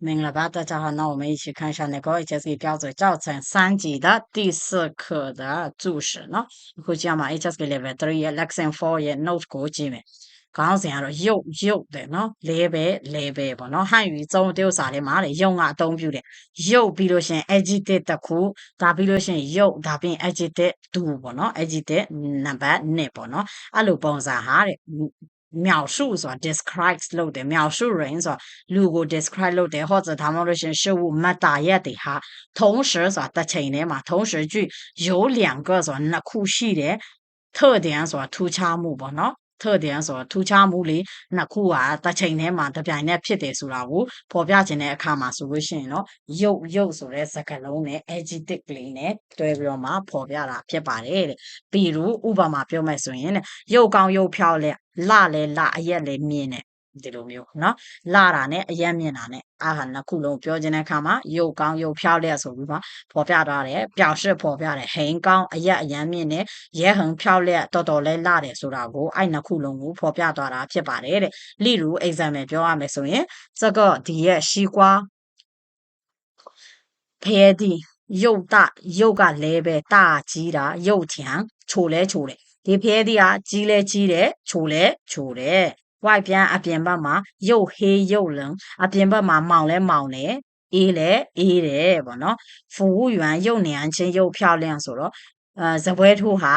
明了吧，大家好，那我们一起看一下那个，而且是标准教程，三级的第四课的注释。那，会讲嘛，而且是给 level three，a lesson four，a note，高级呗。刚才讲了，有，有，的，那 level level，不，那汉语中都有啥的嘛，的用啊，都有的，有，比如像 a g 的课，但必流像有，但必 a g d，多，不，那 a g d，那不，那不，那，阿鲁不，那啥的。描述ဆိုတာ describe လုပ်တယ်描述人ဆိုတာလူကို describe လုပ်တယ်或者ဒါမှမဟုတ်လို့ရှရင်事物မတ်တာရက်တွေဟာ同时ဆိုတာတစ်ချိန်တည်းမှာ同时句有两个ဆိုတာနှစ်ခုရှိတယ်特点ဆိုတာထူးခြားမှုပေါ့နော် 特点ဆိုတာထူးခြားမှုလေးနှစ်ခုဟာတစ်ချိန်တည်းမှာတစ်ပြိုင်တည်းဖြစ်တယ်ဆိုတာကိုဖော်ပြခြင်းတဲ့အခါမှာဆိုလို့ရှိရင်တော့ရုပ်ရုပ်ဆိုတဲ့စကားလုံးနဲ့ adjective လေးနဲ့တွဲပြီးတော့မှဖော်ပြတာဖြစ်ပါတယ်တဲ့ပြီးတော့ဥပမာပြောမယ်ဆိုရင်တဲ့ရုပ်ကောင်းရုပ်ဖြောက်လက်လှလဲလှအရက်လဲမြင်တယ် ဒီလိုမျိုးเนาะလာတာနဲ့အယက်မြင်တာနဲ့အာဟာနှစ်ခုလုံးပြောခြင်းတဲ့အခါမှာရုပ်ကောင်းရုပ်ဖြောက်လျက်ဆိုပြီးပါပေါ်ပြထားတယ်ပျော်ရွှင်ပေါ်ပြတယ်ဟိန်ကောင်းအယက်အယက်မြင်နဲ့ရဲဟုန်ဖြောက်လျက်တော်တော်လေးလာတယ်ဆိုတာကိုအဲ့နှစ်ခုလုံးကိုပေါ်ပြသွားတာဖြစ်ပါတယ်တဲ့လိလူ example ပြောရမယ်ဆိုရင်စကော့ဒီရဲ့ရှိကွာဖဲဒီရုပ်တရုပ်ကလဲပဲတကြီးတာရုပ်ချံချိုလဲချိုတယ်ဒီဖဲဒီကကြီးလဲကြီးတယ်ချိုလဲချိုတယ် ဝိုက်ပြန်အပြင်ဘက်မှာရုပ်ဟေးရုပ်လုံအပြင်ဘက်မှာမောင်လဲမောင်တယ်အေးလဲအေးတယ်ပေါ့နော်ဖူဝွမ်ရုပ်နေအောင်ချင်းရုပ်ဖြောင်းလင်းဆိုတော့အဲဇပွဲထိုးဟာ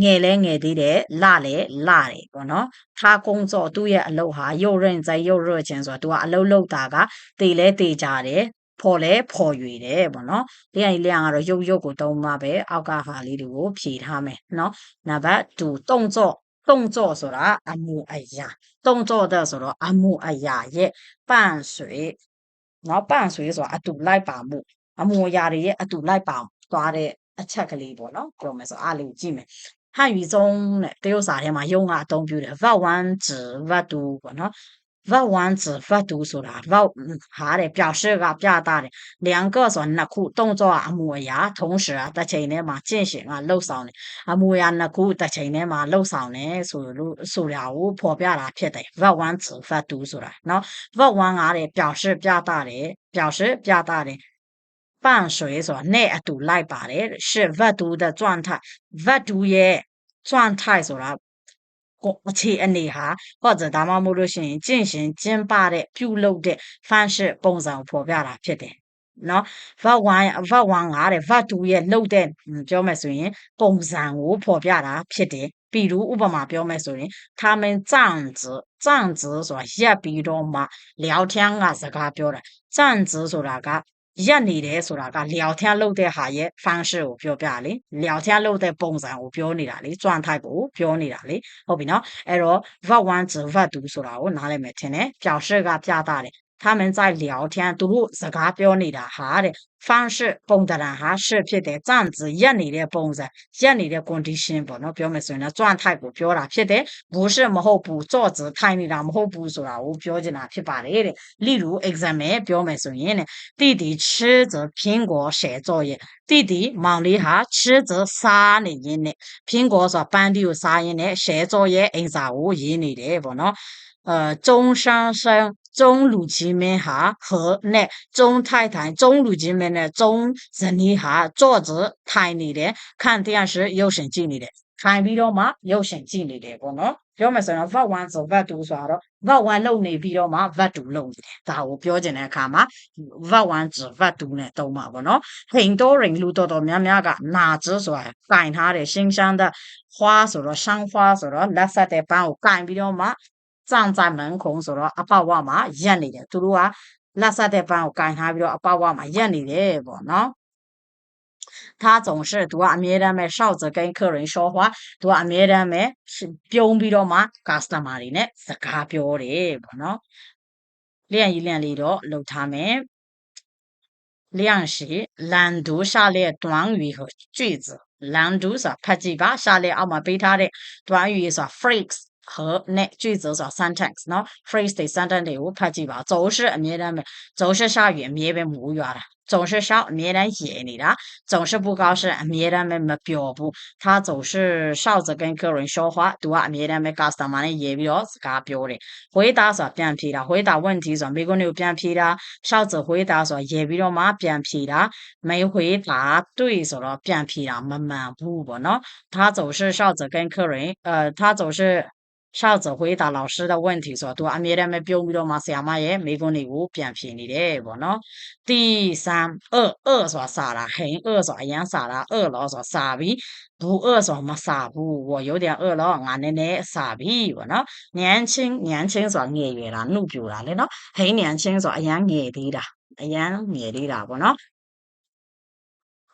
ငယ်လဲငယ်သေးတယ်လလဲလတယ်ပေါ့နော်ထားကုန်းစော့သူ့ရဲ့အလုပ်ဟာရုပ်ရင်ဆိုင်ရုပ်ရွချင်းဆိုတော့သူကအလုပ်လုပ်တာကတေလဲတေကြတယ်ဖော်လဲဖော်ရွေတယ်ပေါ့နော်။တရားကြီးလျံကတော့ရုပ်ရုပ်ကိုတုံးမှာပဲအောက်ကဟာလေးတွေကိုဖြေထားမယ်နော်။နံပါတ်2တုံ့ကြော့ 动作ဆိုတာအမှုအရာ动作的ဆိုတော့အမှုအရာရဲ့伴随နော်伴随ဆိုတာအတူလိုက်ပါမှုအမှုအရာတွေရဲ့အတူလိုက်ပါသွားတဲ့အချက်ကလေးပေါ့နော်ပြောမယ်ဆိုအားလေးကိုကြည့်မယ်汉语中နဲ့တရုတ်စာထဲမှာ用ကအသုံးပြုတယ် verb 1指 verb 勿要忘发毒素了勿嗯哈的表示啊表达的两个说那苦动作啊磨牙同时啊他前一嘛进行啊楼上的啊磨牙那苦他前一嘛楼上的所有路数物我表遍了撇的勿要忘发毒素了那勿管啊里表示表达的表示表达的伴随说那都来吧来是温度的状态温度也状态说了 အခြေအနေဟာ或者ဒါမှမဟုတ်လို့ရှိရင်ကျင့်ရှင်ကျင်းပတဲ့ပြုလုပ်တဲ့方式ပုံစံကိုဖော်ပြတာဖြစ်တယ်နော် verb 1 verb 1ကတဲ့ verb 2ရဲ့လှုပ်တဲ့ပြောမယ်ဆိုရင်ပုံစံကိုဖော်ပြတာဖြစ်တယ်比如ဥပမာပြောမယ်ဆိုရင်他们这样子这样子ဆိုတာရက်ပြီးတော့မှ聊天ကစကားပြောတာ这样子ဆိုတာက ရက်နေတယ်ဆိုတာကလျော်ထျားလုပ်တဲ့ဟာရဲ့ function ကိုပြောပြလေလျော်ထျားလုပ်တဲ့ပုံစံကိုပြောနေတာလေကျွမ်း type ကိုပြောနေတာလေဟုတ်ပြီနော်အဲ့တော့ verb 1 verb 2ဆိုတာကိုနားလည်မယ်ထင်တယ်表示ကပြတာတယ် 他们在聊天，都是自家表里的哈的方式，帮的人哈是频的站姿，一里的帮着，一里的工地心不，那表妹上的状态不表了，撇的不是么好补坐子，太里了，么好补说了，我表姐那批把来的。例如 exam 表面上面的弟弟吃着苹果写作业，弟弟忙里哈吃着啥呢？人呢？苹果说班里有啥人呢？写作业 exam 我人里的不那？呃，中生生中鲁吉们哈和那中太太、中鲁吉们的中人里哈坐着台里的看电视有神经里的，看ပြီးတော့မှရုပ်ရှင်ကြည့်နေတယ်ပေါ့နော်ပြောမယ်ဆိုရင် verb 1ဆို verb 2ဆိုတော့ verb 1လုံနေပြီးတော့မှ verb 2လုံနေတယ်ဒါကိုပြောချင်တဲ့အခါမှာ verb 1ဆို verb 2နဲ့သုံးပါပေါ့နော်ဟိန်多人လူတော်တော်များများကနာကျဆိုတာကင်ထားတယ်ရှင်းရှမ်းတဲ့花ဆိုတော့ရှမ်း花ဆိုတော့လက်ဆက်တဲ့ပန်းကိုကင်ပြီးတော့မှ 站在门口ဆိုတော့အပေါက်ဝမှာရက်နေတယ်သူတို့ကလက်ဆက်တဲ့ပန်းကိုကင်ထားပြီးတော့အပေါက်ဝမှာရက်နေတယ်ပေါ့နော်他总是သူကအမြဲတမ်းပဲရှောက်စကိန်း客人说话သူကအမြဲတမ်းပဲပြုံးပြီးတော့မှ customer တွေနဲ့စကားပြောတယ်ပေါ့နော်လျံ့ကြီးလျံ့လေးတော့လှုပ်ထားမယ်量是朗读下列短语和句子朗读ဆိုတာဖတ်ကြည့်ပါ下列အောက်မှာပေးထားတဲ့短语ဆိုတာ phrase 和那句子ဆို sentence နော် phrase တွေ sentence တွေကိုဖတ်ကြည့်ပါ走是အမြဲတမ်းပဲ走是下雨အမြဲပဲမိုးရွာတာ 总是笑အမြဲတမ်းရယ်နေတာ总是不高兴အမြဲတမ်းပဲမပျော်ဘူး他总是笑着跟客人说话သူကအမြဲတမ်းပဲ customer နဲ့ရယ်ပြီးတော့စကားပြောတယ်回答ဆိုတာပြန်ဖြေတာ回答问题ဆိုတာမိကုန်းတွေကိုပြန်ဖြေတာ笑着回答ဆိုတာရယ်ပြီးတော့မှပြန်ဖြေတာ没回答对ဆိုတော့ပြန်ဖြေတာမမှန်ဘူးပေါ့နော်他总是笑着跟客人呃他总是 少子回答老师的问题说，都阿米勒没表米罗嘛，是阿妈耶，美国内务变便宜的，不喏。第三，饿饿说啥了？很饿说养啥了？饿了说啥味？不饿说没啥不，我有点饿了，俺奶奶啥味不喏？年轻年轻说眼月啦，努表啦嘞喏，很年轻说养眼的啦，养眼的啦不喏。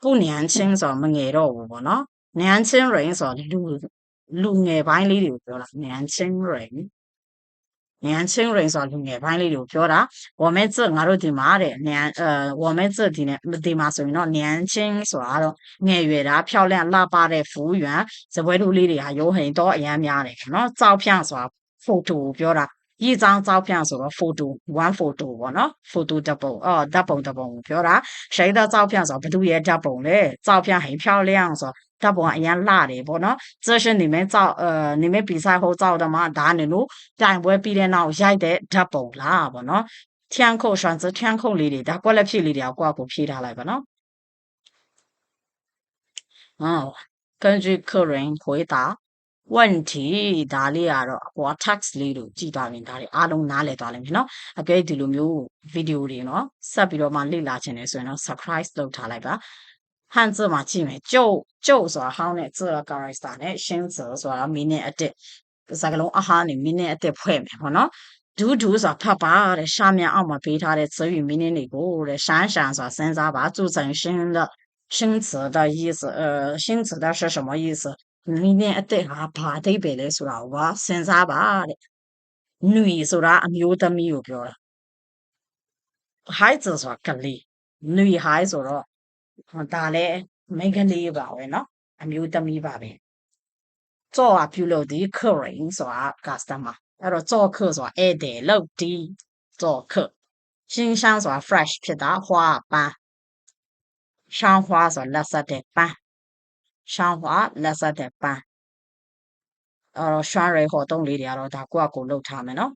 不年轻说没眼到不喏，年轻人说路 လူလူငယ်ပိုင်းလေးတွေကိုပြောတာ年轻人年轻人ဆိုတာလူငယ်ပိုင်းလေးတွေကိုပြောတာ我们这ငါတို့ဒီမှာတဲ့年呃我们这ဒီနဲ့ဒီမှာဆိုရင်တော့年轻ဆိုတာတော့ငယ်ရွယ်တာ漂亮လှပတဲ့服务员စပွဲလူလေးတွေဟာရုံးဟိန်တော့အရန်များတယ်နော်照片ဆိုတာ photo ကိုပြောတာ一张照片ဆိုတော့ photo one photo ပေါ့နော် photo တစ်ပုံအော်ဓာတ်ပုံတစ်ပုံကိုပြောတာ谁的照片ဆိုတော့ဘယ်သူရဲ့ဓာတ်ပုံလဲ照片很漂亮ဆိုတော့ ဓာတ်ပုံကအရင်လှတယ်ပေါ့နော်这是你们照呃你们比赛后照的吗ဒါနင်တို့တိုင်ပွဲပြီးတဲ့နောက်ရိုက်တဲ့ဓာတ်ပုံလားပေါ့နော်天空选择天空လေးတွေဒါကွက်လက်ဖြစ်လေးတွေကကိုယ့်အကိုဖြည့်ထားလိုက်ပါနော်哦根据客人回答问题ဒါလေးကတော့ဟို text လေးတို့ကြည်သွားရင်ဒါတွေအားလုံးနားလည်သွားလိမ့်မယ်နော်အကဲဒီလိုမျိုး video တွေနော်ဆက်ပြီးတော့မှလေ့လာခြင်းနေဆိုရင်တော့ subscribe လုပ်ထားလိုက်ပါ 汉字မှာကြည့်မယ်ကျုပ်ကျုပ်ဆိုတာဟောင်းနဲ့字 character နဲ့ရှင်း则ဆိုတာ meaning အတစ်စကားလုံးအဟာနဲ့ meaning အတစ်ဖွဲ့မယ်ပေါ့နော်ဒူးဒူးဆိုတာဖတ်ပါတဲ့ရှာမြန်အောက်မှာပေးထားတဲ့词语 meaning တွေကိုတဲ့闪闪ဆိုတာစဉ်းစားပါ铸成新的新词的意思呃新词的是什么意思 meaning အတစ်ဟာဘာအဓိပ္ပာယ်လဲဆိုတာကိုပါစဉ်းစားပါတဲ့။女ဆိုတာအမျိုးသမီးကိုပြောတာ။孩子ဆိုတာကလေး။女孩ဆိုတော့ ဒါလည်းမိန်းကလေးပါပဲเนาะအမျိုးသမီးပါပဲကြော့ကပြုလုပ်သည် currying ဆိုတာ customer အဲ့တော့ကြော့ခဆိုတာဧည့်သည်လုပ်သည်ကြော့ခရှင်းရှမ်းဆိုတာ fresh ဖြစ်တာဟွာပန်းရှောင်းဟွာဆိုတာလက်ဆက်တဲ့ပန်းရှောင်းဟွာလက်ဆက်တဲ့ပန်းအဲ့တော့ရှွမ်းရဲဟောတုံးလေးတွေကတော့ဒါကိုကကိုလှုပ်ထားမယ်နော်